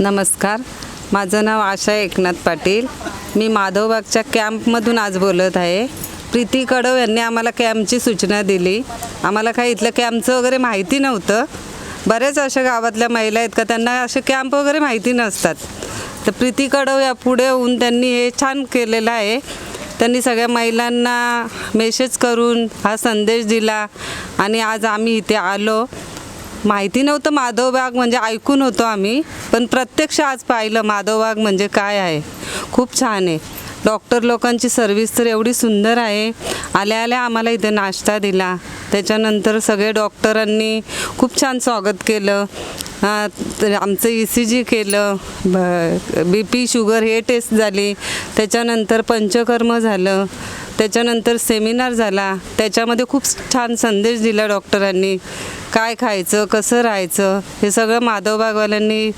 नमस्कार. माझं नाव आशा एकनाथ पाटील. मी माधवबागच्या कॅम्पमधून आज बोलत आहे. प्रीती कडव यांनी आम्हाला कॅम्पची सूचना दिली. आम्हाला काही इथलं कॅम्पचं वगैरे माहिती नव्हतं. बऱ्याच अशा गावातल्या महिला आहेत का? त्यांना असे कॅम्प वगैरे माहिती नसतात. तर प्रीती कडव या पुढे होऊन त्यांनी हे छान केलेलं आहे. त्यांनी सगळ्या महिलांना मेसेज करून हा संदेश दिला आणि आज आम्ही इथे आलो. माहिती नव्हतं माधवबाग म्हणजे ऐकून होतो आम्ही पण प्रत्यक्ष आज पाहिलं माधवबाग म्हणजे काय आहे. खूप छान आहे. डॉक्टर लोकांची सर्विस तर एवढी सुंदर आहे. आल्या आल्या आम्हाला इथे नाश्ता दिला. त्याच्यानंतर सगळे डॉक्टरांनी खूप छान स्वागत केलं. तर आमचं ई सी जी केलं. बी पी शुगर हे टेस्ट झाली. त्याच्यानंतर पंचकर्म झालं. त्याच्यानंतर सेमिनार झाला. त्याच्यामध्ये खूप छान संदेश दिला डॉक्टरांनी. काय खायचं कसं राहायचं हे सगळं माधवबागवाल्यांनी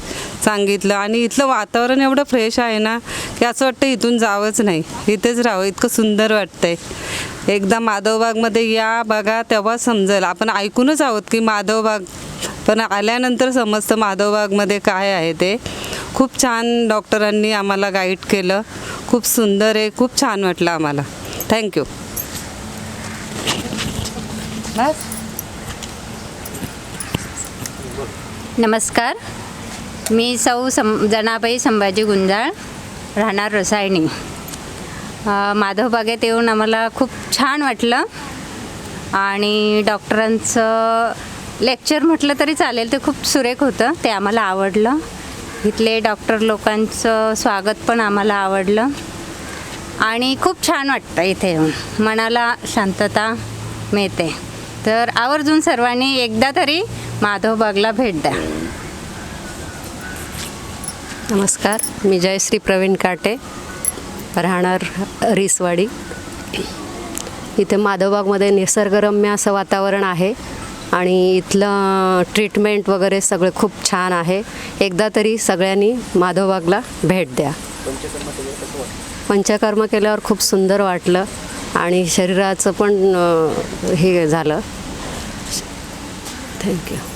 सांगितलं. आणि इथलं वातावरण एवढं फ्रेश आहे ना की असं वाटतं इथून जावंच नाही. इथेच राहावं इतकं सुंदर वाटतंय. एकदा माधवबागमध्ये या बघा तेव्हा समजेल. आपण ऐकूनच आहोत की माधवबाग पण आल्यानंतर समजतं माधवबागमध्ये काय आहे ते. खूप छान डॉक्टरांनी आम्हाला गाईड केलं. खूप सुंदर आहे खूप छान वाटलं आम्हाला. थँक्यू बस. नमस्कार. मी सौ सं जनाबाई संभाजी गुंजाळ राहणार रसायनी माधवबागेत येऊन आम्हाला खूप छान वाटलं आणि डॉक्टरांचं लेक्चर म्हटलं तरी चालेल ते खूप सुरेख होतं ते आम्हाला आवडलं. इथले डॉक्टर लोकांचं स्वागत पण आम्हाला आवडलं आणि खूप छान वाटतं इथे येऊन. मनाला शांतता मिळते. तर आवर्जून सर्वांनी एकदा तरी माधवबागला भेट द्या. नमस्कार मी जयश्री प्रवीण काटे राहणार रिसवाडी. इथे माधवबागमध्ये निसर्गरम्य असं वातावरण आहे आणि इथलं ट्रीटमेंट वगैरे सगळं खूप छान आहे. एकदा तरी सगळ्यांनी माधवबागला भेट द्या. पंचकर्म केल्यावर खूप सुंदर वाटलं आणि शरीराचं पण हे झालं. थँक्यू